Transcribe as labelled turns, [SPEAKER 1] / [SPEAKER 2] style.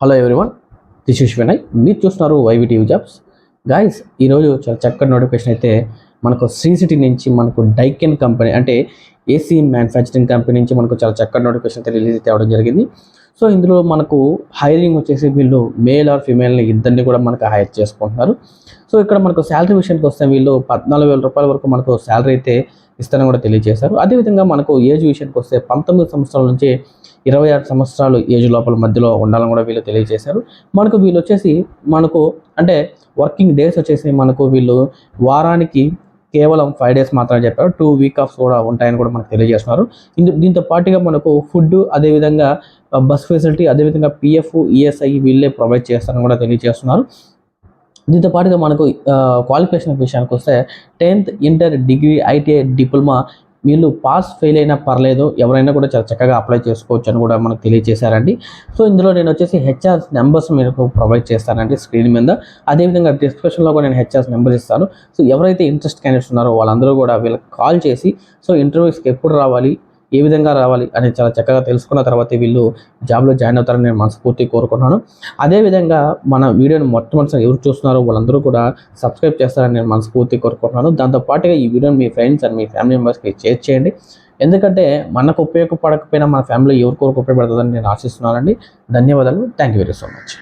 [SPEAKER 1] Hello everyone this is Vinay మీరు చూస్తున్నారు YV jobs guys ఈరోజు చాలా చక్కటి నోటిఫికేషన్ అయితే మనకు శ్రీ సిటీ నుంచి మనకు డైకెన్ కంపెనీ అంటే ఏసీ మ్యానుఫ్యాక్చరింగ్ కంపెనీ నుంచి మనకు చాలా చక్కటి నోటిఫికేషన్ అయితే రిలీజ్ తేవడం జరిగింది. సో ఇందులో మనకు హైరింగ్ వచ్చేసి వీళ్ళు మేల్ ఆర్ ఫిమేల్ని ఇద్దరిని కూడా మనకు హైర్ చేసుకుంటున్నారు. సో ఇక్కడ మనకు శాలరీ విషయానికి వస్తే వీళ్ళు పద్నాలుగు వేల రూపాయల వరకు మనకు శాలరీ అయితే ఇస్తారని కూడా తెలియజేశారు. అదేవిధంగా మనకు ఏజ్ విషయానికి వస్తే పంతొమ్మిది సంవత్సరాల నుంచి ఇరవై ఆరు సంవత్సరాలు ఏజ్ లోపల మధ్యలో ఉండాలని కూడా వీళ్ళు తెలియజేశారు. మనకు వీళ్ళు వచ్చేసి మనకు అంటే వర్కింగ్ డేస్ వచ్చేసి మనకు వీళ్ళు వారానికి కేవలం ఫైవ్ డేస్ మాత్రమే చెప్పారు. టూ వీక్ ఆఫ్స్ కూడా ఉంటాయని కూడా మనకు తెలియజేస్తున్నారు. ఇందు దీంతో పాటుగా మనకు ఫుడ్ అదేవిధంగా బస్ ఫెసిలిటీ అదేవిధంగా పిఎఫ్ ఈఎస్ఐ వీళ్ళే ప్రొవైడ్ చేస్తారని కూడా తెలియజేస్తున్నారు. దీంతో పాటుగా మనకు క్వాలిఫికేషన్ విషయానికి వస్తే tenth inter degree ITI diploma వీళ్ళు పాస్ ఫెయిల్ అయినా పర్లేదు ఎవరైనా కూడా చాలా చక్కగా అప్లై చేసుకోవచ్చు అని కూడా మనకు తెలియజేశారండి. సో ఇందులో నేను వచ్చేసి హెచ్ఆర్ నెంబర్స్ మీకు ప్రొవైడ్ చేస్తానండి స్క్రీన్ మీద. అదేవిధంగా డిస్క్రిప్షన్లో కూడా నేను హెచ్ఆర్ నెంబర్ ఇస్తాను. సో ఎవరైతే ఇంట్రెస్ట్ క్యాండిడేట్స్ ఉన్నారో వాళ్ళందరూ కూడా వీళ్ళకి కాల్ చేసి సో ఇంటర్వ్యూస్కి ఎప్పుడు రావాలి ఏ విధంగా రావాలి అని చాలా చక్కగా తెలుసుకున్న తర్వాత వీళ్ళు జాబ్లో జాయిన్ అవుతారని నేను మనస్ఫూర్తి కోరుకున్నాను అదేవిధంగా మన వీడియోని మొట్టమొదటిసారి ఎవరు చూస్తున్నారో వాళ్ళందరూ కూడా సబ్స్క్రైబ్ చేస్తారని నేను మనస్ఫూర్తి కోరుకుంటున్నాను. దాంతోపాటుగా ఈ వీడియోని మీ ఫ్రెండ్స్ అండ్ మీ ఫ్యామిలీ మెంబర్స్కి షేర్ చేయండి. ఎందుకంటే మనకు ఉపయోగపడకపోయినా మన ఫ్యామిలీ ఎవరికి ఉపయోగపడుతుందని నేను ఆశిస్తున్నానండి. ధన్యవాదాలు. Thank you very so much.